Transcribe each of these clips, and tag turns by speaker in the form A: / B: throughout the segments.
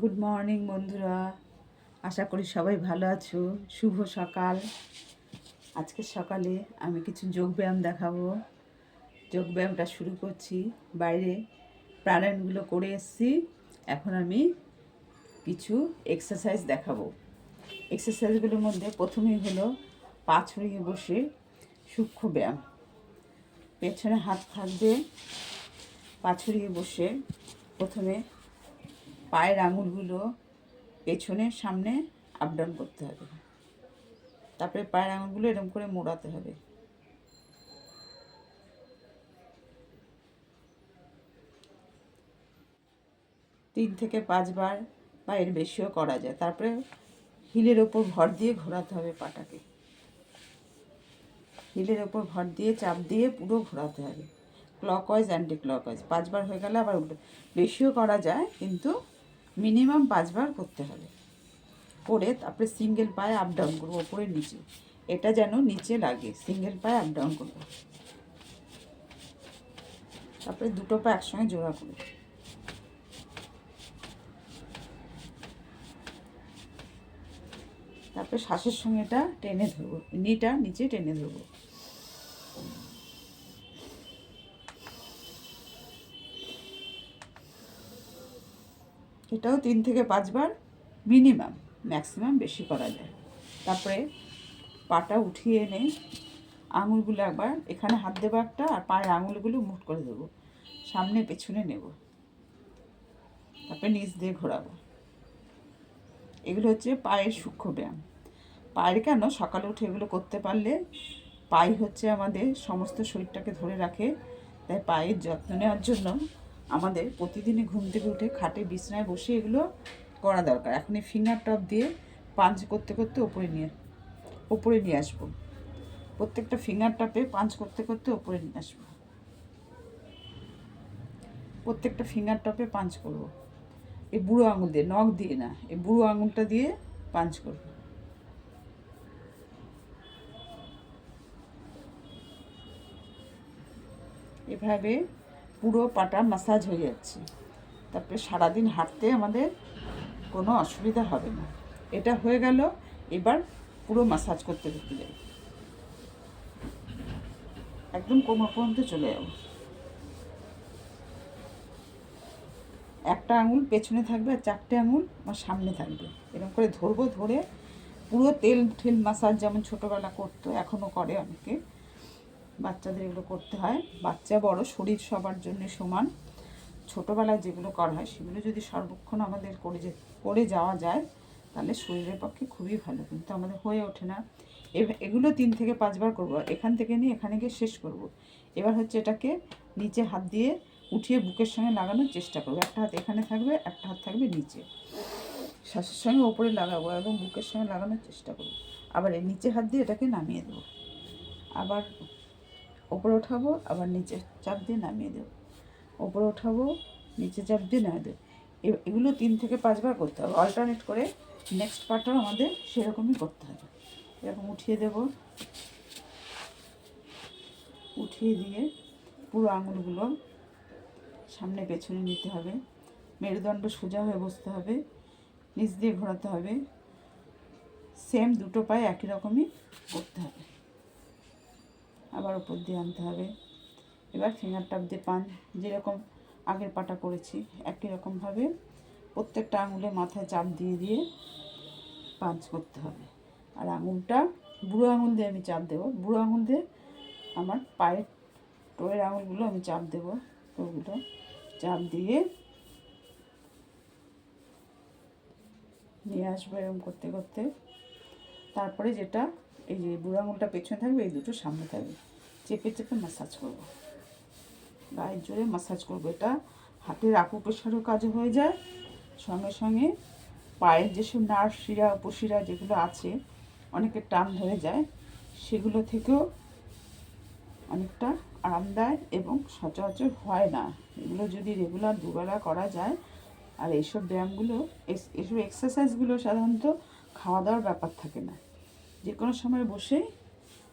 A: Good morning বন্ধুরা। আশা করি সবাই ভালো আছো। শুভ সকাল। আজকে সকালে আমি কিছু যোগব্যায়াম দেখাবো। যোগব্যায়ামটা শুরু করছি। বাইরে প্রাণায়ামগুলো করে এসছি। এখন আমি কিছু এক্সারসাইজ দেখাবো। এক্সারসাইজগুলোর মধ্যে প্রথমেই হলো পা ছড়িয়ে বসে সূক্ষ্ম ব্যায়াম। পেছনে হাত থাকবে। পা ছড়িয়ে বসে প্রথমে পায়ের আঙুলগুলো পেছনে সামনে আপ ডাউন করতে হবে। তারপরে পায়ের আঙুলগুলো এরকম করে মোড়াতে হবে। তিন থেকে পাঁচবার বা এর বেশিও করা যায়। তারপরে হিলের ওপর ভর দিয়ে ঘোরাতে হবে পাটাকে। হিলের ওপর ভর দিয়ে চাপ দিয়ে পুরো ঘোরাতে হবে। ক্লক ক্লকওয়াইজ অ্যান্টি ক্লকওয়াইজ পাঁচবার হয়ে গেলে আবার বেশিও করা যায়, কিন্তু মিনিমাম পাঁচবার করতে হবে। করে তারপরে সিঙ্গেল পায়ে আপ ডাউন করব, ওপরে নিচে। এটা যেন নিচে লাগে, সিঙ্গেল পায়ে আপ ডাউন করব। তারপরে দুটো পা একসঙ্গে জোড়া করব। তারপরে শ্বাসের সঙ্গে এটা টেনে ধরবো, নিটা নিচে টেনে ধরবো। এটাও তিন থেকে পাঁচবার মিনিমাম ম্যাক্সিমাম বেশি করা যায়। তারপরে পাটা উঠিয়ে এনে আঙুলগুলো একবার এখানে হাত দেবো একটা আর পায়ের আঙুলগুলো মুট করে দেবো। সামনে পেছনে নেব। তারপরে নিচ দিয়ে ঘোরাবো। এগুলো হচ্ছে পায়ের সূক্ষ্ম ব্যায়াম। পায়ের কেন সকালে উঠে এগুলো করতে পারলে পায়ে হচ্ছে আমাদের সমস্ত শরীরটাকে ধরে রাখে। তাই পায়ের যত্ন নেওয়ার জন্য আমাদের প্রতিদিনই ঘুম থেকে উঠে খাটে বিছনায় বসে এগুলো করা দরকার। এখন এই ফিঙ্গার টপ দিয়ে পাঞ্চ করতে করতে ওপরে নিয়ে ওপরে নিয়ে আসব। প্রত্যেকটা ফিঙ্গার টপে পাঞ্চ করতে করতে ওপরে নিয়ে আসব। প্রত্যেকটা ফিঙ্গার টপে পাঞ্চ করব। এই বুড়ো আঙুল দিয়ে, নখ দিয়ে না, এই বুড়ো আঙুলটা দিয়ে পাঞ্চ করব। এভাবে পুরো পাটা মাসাজ হয়ে যাচ্ছে। তারপরে সারাদিন হাঁটতে আমাদের কোনো অসুবিধা হবে না। এটা হয়ে গেল, এবার পুরো মাসাজ করতে করতে যাই। একদম কোমর পর্যন্ত চলে যাব। একটা আঙুল পেছনে থাকবে আর চারটে আঙুল আমার সামনে থাকবে। এরকম করে ধরবো, ধরে পুরো তেল, ঠেল মাসাজ যেমন ছোটোবেলা করতো, এখনও করে অনেকে। বাচ্চাদের এগুলো করতে হয়। বাচ্চা বড়, শরীর সবার জন্য সমান। ছোটোবেলায় যেগুলো করা হয়, সেগুলো যদি সর্বক্ষণ আমাদের করে যে, করে যাওয়া যায়, তাহলে শরীরের পক্ষে খুবই ভালো। কিন্তু আমাদের হয়ে ওঠে না। এগুলো তিন থেকে পাঁচবার করব। এখান থেকে নিয়ে এখানে গিয়ে শেষ করব। এবার হচ্ছে এটাকে নিচে হাত দিয়ে উঠিয়ে বুকের সঙ্গে লাগানোর চেষ্টা করব। একটা হাত এখানে থাকবে, একটা হাত থাকবে নিচে। শ্বাসের সঙ্গে ওপরে লাগাবো এবং বুকের সঙ্গে লাগানোর চেষ্টা করব। আবার এই নিচে হাত দিয়ে এটাকে নামিয়ে দেবো। আবার ওপরে ওঠাবো আবার নিচে চাপ দিয়ে নামিয়ে দেবো। ওপরে ওঠাবো নিচে চাপ দিয়ে নামিয়ে দেবো। এগুলো তিন থেকে পাঁচবার করতে হবে। অল্টারনেট করে নেক্সট পার্টটাও আমাদের সেরকমই করতে হবে। এরকম উঠিয়ে দেব। উঠিয়ে দিয়ে পুরো আঙুলগুলো সামনে পেছনে নিতে হবে। মেরুদণ্ড সোজা হয়ে বসতে হবে। নিচ দিয়ে ঘোরাতে হবে। সেম দুটো পায়ে একই রকমই করতে হবে। আবার উপর দিয়ে আনতে হবে। এবার ফিঙ্গার টাপ দিয়ে পান। যেরকম আগের পাটা করেছি, একই রকমভাবে প্রত্যেকটা আঙুলে মাথায় চাপ দিয়ে দিয়ে পাঞ্চ করতে হবে। আর আঙুলটা, বুড়ো আঙুল দিয়ে আমি চাপ দেবো। বুড়ো আঙুল দিয়ে আমার পায়ের টোয়ের আঙুলগুলো আমি চাপ দেবো। টোগুলো চাপ দিয়ে নিয়ে আসব এরকম করতে করতে। তারপরে যেটা এই যে বুড়ো আঙুলটা পেছনে থাকবে, এই দুটো সামনে থাকবে। চেপে চেপে ম্যাসাজ করব। গায়ের জোরে ম্যাসাজ করব। এটা হাতের আকুপ্রেশারও কাজ হয়ে যায়। সঙ্গে সঙ্গে পায়ের যেসব নার্ভ শিরা, উপশিরা যেগুলো আছে অনেকের টান ধরে যায়, সেগুলো থেকেও অনেকটা আরামদায়ক এবং সচরাচর হয় না। এগুলো যদি রেগুলার দুবেলা করা যায়, আর এইসব ব্যায়ামগুলো এসব এক্সারসাইজগুলো সাধারণত খাওয়া দাওয়ার ব্যাপার থাকে না। যে কোনো সময় বসেই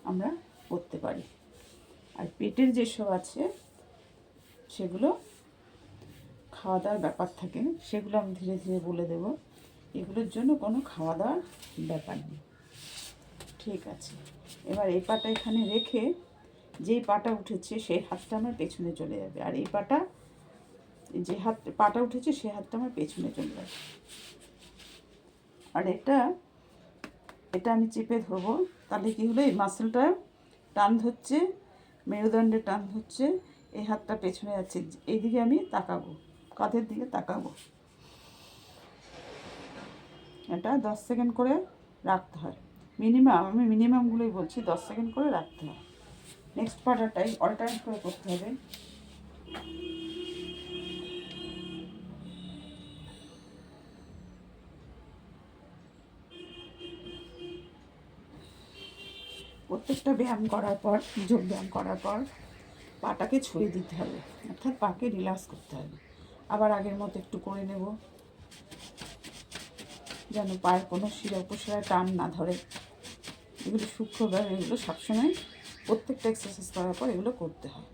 A: আমরা করতে পারি। আর পেটের যেসব আছে, সেগুলো খাওয়া দাওয়ার ব্যাপার থাকে, সেগুলো আমি ধীরে ধীরে বলে দেব। এগুলোর জন্য কোনো খাওয়া দাওয়ার ব্যাপার নেই। ঠিক আছে। এবার এই পাটা এখানে রেখে যেই পাটা উঠেছে, সেই হাতটা আমার পেছনে চলে যাবে। আর এই পাটা, যে হাত, পাটা উঠেছে সেই হাতটা আমার পেছনে চলে যাবে। আর এটা এটা আমি চেপে ধরবো। তাহলে কি হলো? এই মাসেলটা টান ধরছে মেরুদণ্ডে টান ধরছে, এই হাতটা পেছনে যাচ্ছে। এইদিকে আমি তাকাবো, কাঁধের দিকে তাকাবো। এটা দশ সেকেন্ড করে রাখতে হয়। মিনিমাম আমি মিনিমামগুলোই বলছি, দশ সেকেন্ড করে রাখতে হয়। নেক্সট পার্টারটাই অল্টারনেট করে করতে হবে। প্রত্যেকটা ব্যায়াম করার পর যোগ ব্যায়াম করার পর পাটাকে ছুঁয়ে দিতে হবে। অর্থাৎ পাকে রিল্যাক্স করতে হবে। আবার আগের মতো একটু করে নেব। যেন পায়ের কোনো শিরা উপশিরায় টান না ধরে। এগুলো সূক্ষ্ম ব্যায়াম, এগুলো সবসময় প্রত্যেকটা এক্সারসাইজ করার পর এগুলো করতে হয়।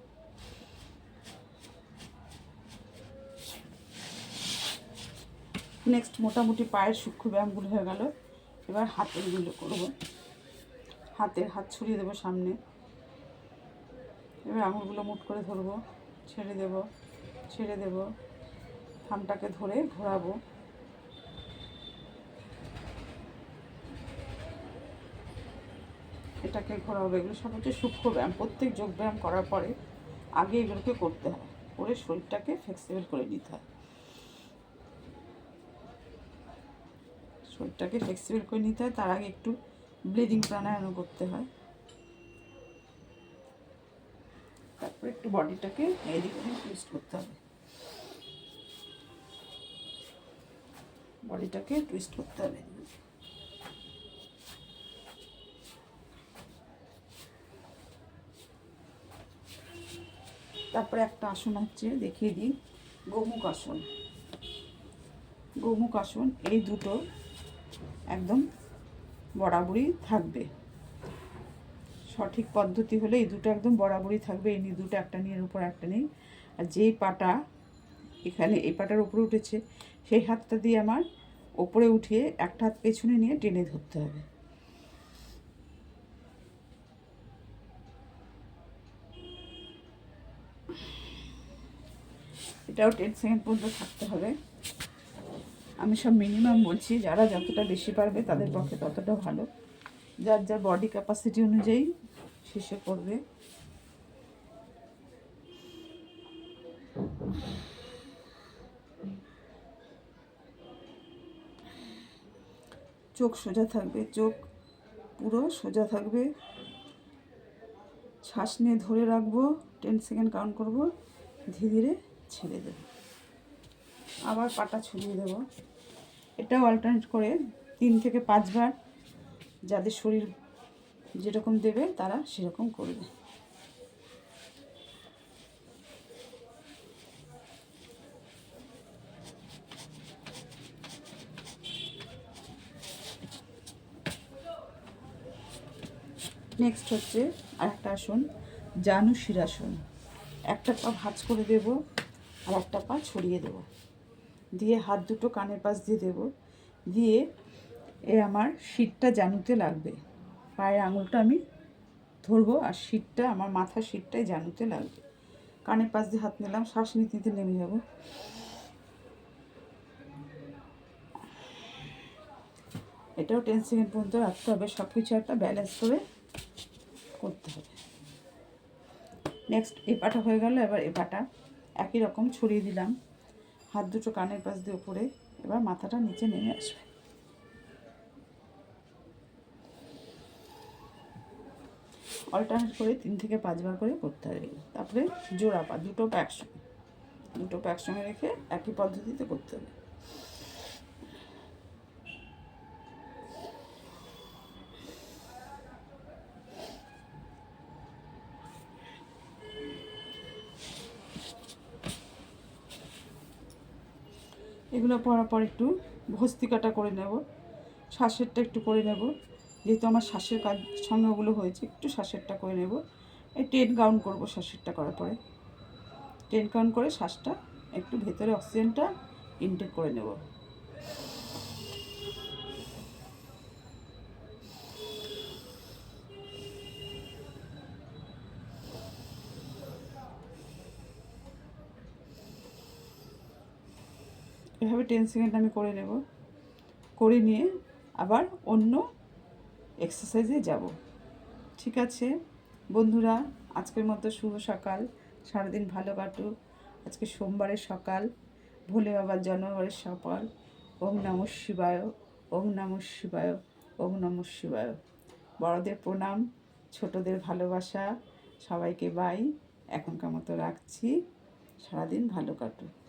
A: নেক্সট মোটামুটি পায়ের সূক্ষ্ম ব্যায়ামগুলো হয়ে গেল। এবার হাতেরগুলো করব। হাতের হাত ছড়িয়ে দেবো সামনে। এবার আঙুলগুলো মুট করে ধরবো, ছেড়ে দেব ছেড়ে দেব, থামটাকে ধরে ঘোরাবো। এটাকে ঘোরাবো, এগুলো সব হচ্ছে সূক্ষ্ম ব্যায়াম, প্রত্যেক যোগ ব্যায়াম করার পরে আগে এগুলোকে করতে হয়, করে শরীরটাকে ফ্লেক্সিবল করে নিতে হয়। শরীরটাকে ফ্লেক্সিবল করে নিতে হয়, তার আগে একটু ব্লিডিং প্রাণায়াম করতে হয়। তারপরে একটু বডিটাকে এদিক টুইস্ট করতে হবে। বডিটাকে টুইস্ট করতে হবে। তারপরে একটা আসন হচ্ছে দেখিয়ে দিই। গোমুখ আসন। গোমুখ আসন, এই দুটো একদম বরাবরই থাকবে। সঠিক পদ্ধতি হলে এই দুটো একদম বরাবরই থাকবে, এই নিয়ে দুটো একটা নিয়ে, এর উপর একটা নেই আর যেই পাটা এখানে, এই পাটার উপরে উঠেছে, সেই হাতটা দিয়ে আমার ওপরে উঠিয়ে একটা হাত পেছনে নিয়ে টেনে ধরতে হবে। এটাও টেন সেকেন্ড পর্যন্ত থাকতে হবে। আমি সব মিনিমাম বলছি, যারা যতটা বেশি পারবে তাদের পক্ষে ততটা ভালো। যার যার বডি ক্যাপাসিটি অনুযায়ী শেষে করবে চোখ সোজা থাকবে, চোখ পুরো সোজা থাকবে। শ্বাস নিয়ে ধরে রাখব টেন সেকেন্ড কাউন্ট করব, ধীরে ধীরে ছেড়ে দেব। আবার পাটা ছড়িয়ে দেবো। এটাও অল্টারনেট করে তিন থেকে পাঁচবার যাদের শরীর যেরকম দেবে তারা সেরকম করবে। নেক্সট হচ্ছে আরেকটা আসন জানু শিরাসন একটা পা ভাঁজ করে দেব আর একটা পা ছড়িয়ে দেব। দিয়ে হাত দুটো কানের পাশ দিয়ে দেব। দিয়ে এ আমার শীতটা জানুতে লাগবে। পায়ের আঙুলটা আমি ধরবো আর শীতটা, আমার মাথার শীতটাই জানুতে লাগবে। কানের পাশ দিয়ে হাত নিলাম, শ্বাস নিতে নিতে নেমে যাব। এটাও টেন সেকেন্ড পর্যন্ত রাখতে হবে সব কিছু একটা ব্যালেন্স করে করতে হবে। নেক্সট এ পাটা হয়ে গেল, এবার এ পাটা একই রকম ছড়িয়ে দিলাম। হাত দুটো কানের পাশ দিয়ে উপরে এবার মাথাটা নিচে নেমে আসবে। অল্টারনেট করে তিন থেকে পাঁচবার করে করতে হবে। তারপরে জোড়া পা, দুটো পা দুটো পা রেখে একই পদ্ধতিতে করতে হবে। এগুলো পর একটু ভস্তিকাটা করে নেব, শ্বাসেরটা একটু করে নেব, যেহেতু আমার শ্বাসের কাজ সঙ্গেগুলো হয়েছে, একটু শ্বাসেরটা করে নেব। এই টেন কাউন্ট করব শ্বাসেরটা করার পরে। টেন কাউন্ট করে শ্বাসটা একটু ভেতরে অক্সিজেনটা ইনটেক করে নেব। এভাবে টেন সেকেন্ড আমি করে নেব। করে নিয়ে আবার অন্য এক্সারসাইজে যাব। ঠিক আছে? বন্ধুরা, আজকের মতো শুভ সকাল। সারাদিন ভালো কাটুক। আজকে সোমবারের সকাল। ভোলে বাবার জন্মবারের সকাল। ওম নম শিবায়। ওম নম শিবায়। ওম নম শিবায়। বড়দের প্রণাম, ছোটদের ভালোবাসা। সবাইকে বাই এখনকার মতো রাখছি। সারাদিন ভালো কাটুক।